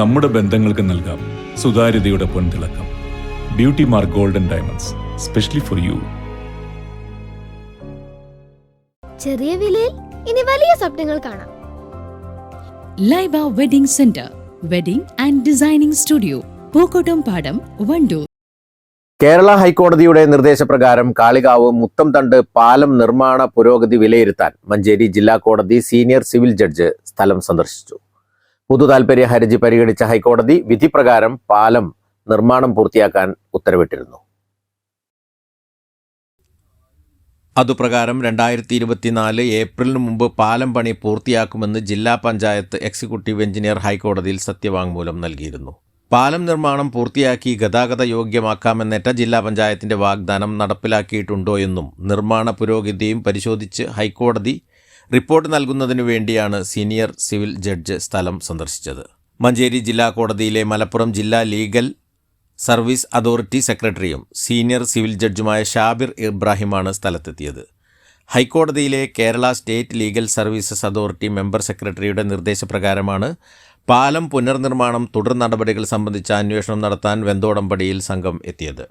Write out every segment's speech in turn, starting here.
നമ്മുടെ ബന്ധങ്ങൾക്ക് നൽകാം. സുതാര്യതയുടെ പൊൻതിളക്കം. Beauty mark golden diamonds specially for you ചെറിയ വിലയിൽ ഇനി വലിയ സ്വപ്നങ്ങൾ കാണാം. Laiba wedding centre wedding and designing studio Pookkottumpadam Wandoor Kerala ഹൈക്കോടതിയുടെ നിർദ്ദേശപ്രകാരം കാളികാവ് മുത്തം തണ്ട് പാലം നിർമ്മാണ പുരോഗതി വിലയിരുത്താൻ മഞ്ചേരി ജില്ലാ കോടതി സീനിയർ സിവിൽ ജഡ്ജ് സ്ഥലം സന്ദർശിച്ചു. പൊതു താൽപര്യ ഹർജി പരിഗണിച്ച ഹൈക്കോടതി വിധി പ്രകാരം പാലം നിർമ്മാണം പൂർത്തിയാക്കാൻ ഉത്തരവിട്ടിരുന്നു. അതുപ്രകാരം രണ്ടായിരത്തി ഇരുപത്തിനാല് ഏപ്രിലിന് മുമ്പ് പാലം പണി പൂർത്തിയാക്കുമെന്ന് ജില്ലാ പഞ്ചായത്ത് എക്സിക്യൂട്ടീവ് എഞ്ചിനീയർ ഹൈക്കോടതിയിൽ സത്യവാങ്മൂലം നൽകിയിരുന്നു. പാലം നിർമ്മാണം പൂർത്തിയാക്കി ഗതാഗത യോഗ്യമാക്കാമെന്നേറ്റ ജില്ലാ പഞ്ചായത്തിന്റെ വാഗ്ദാനം നടപ്പിലാക്കിയിട്ടുണ്ടോ എന്നും നിർമ്മാണ പുരോഗതിയും പരിശോധിച്ച് ഹൈക്കോടതി റിപ്പോർട്ട് നൽകുന്നതിനു വേണ്ടിയാണ് സീനിയർ സിവിൽ ജഡ്ജ് സ്ഥലം സന്ദർശിച്ചത്. മഞ്ചേരി ജില്ലാ കോടതിയിലെ മലപ്പുറം ജില്ലാ ലീഗൽ സർവീസ് അതോറിറ്റി സെക്രട്ടറിയും സീനിയർ സിവിൽ ജഡ്ജുമായ ഷാബിർ ഇബ്രാഹിമാണ് സ്ഥലത്തെത്തിയത്. ഹൈക്കോടതിയിലെ Kerala state legal services authority member സെക്രട്ടറിയുടെ നിർദ്ദേശപ്രകാരമാണ് പാലം പുനർനിർമ്മാണം തുടർ നടപടികൾ സംബന്ധിച്ച അന്വേഷണം നടത്താൻ വെന്തോടമ്പടിയിൽ സംഘം എത്തിയത്.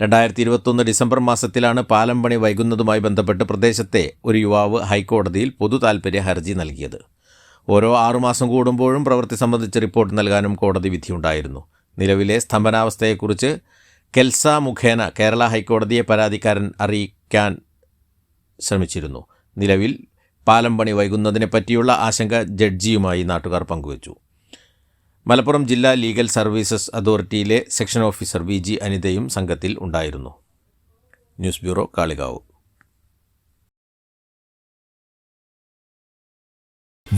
രണ്ടായിരത്തി ഇരുപത്തൊന്ന് ഡിസംബർ മാസത്തിലാണ് പാലം പണി വൈകുന്നതുമായി ബന്ധപ്പെട്ട് പ്രദേശത്തെ ഒരു യുവാവ് ഹൈക്കോടതിയിൽ പൊതു താൽപ്പര്യ ഹർജി നൽകിയത്. ഓരോ ആറുമാസം കൂടുമ്പോഴും പ്രവൃത്തി സംബന്ധിച്ച് റിപ്പോർട്ട് നൽകാനും കോടതി വിധിയുണ്ടായിരുന്നു. നിലവിലെ സ്തംഭനാവസ്ഥയെക്കുറിച്ച് കെൽസ മുഖേന കേരള ഹൈക്കോടതിയെ പരാതിക്കാരൻ അറിയിക്കാൻ ശ്രമിച്ചിരുന്നു. നിലവിൽ പാലം പണി വൈകുന്നതിനെപ്പറ്റിയുള്ള ആശങ്ക ജഡ്ജിയുമായി നാട്ടുകാർ പങ്കുവച്ചു. മലപ്പുറം ജില്ലാ ലീഗൽ സർവീസസ് അതോറിറ്റിയിലെ സെക്ഷൻ ഓഫീസർ വി ജി അനിതയും സംഘത്തിൽ ഉണ്ടായിരുന്നു. News bureau Kalikavu.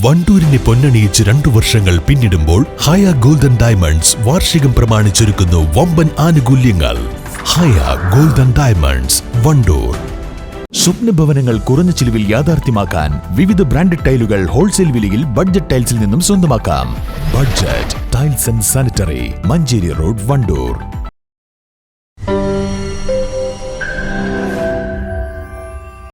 വണ്ടൂരിനെ പൊന്നണിയിച്ച് രണ്ടു വർഷങ്ങൾ പിന്നിടുമ്പോൾ ഹയ ഗോൾഡൻ ഡയമണ്ട്സ് വാർഷികം പ്രമാണിച്ചൊരുക്കുന്നു വമ്പൻ ആനുകൂല്യങ്ങൾ. Haya golden diamonds Wandoor. സ്വപ്നഭവനങ്ങൾ കുറഞ്ഞ ചിലവിൽ യാഥാർത്ഥ്യമാക്കാൻ വിവിധ ബ്രാൻഡഡ് ടൈലുകൾ ഹോൾസെയിൽ വിലയിൽ ബഡ്ജറ്റ് ടൈൽസിൽ നിന്നും സ്വന്തമാക്കാം. Budget tiles and sanitary Manjeri road Wandoor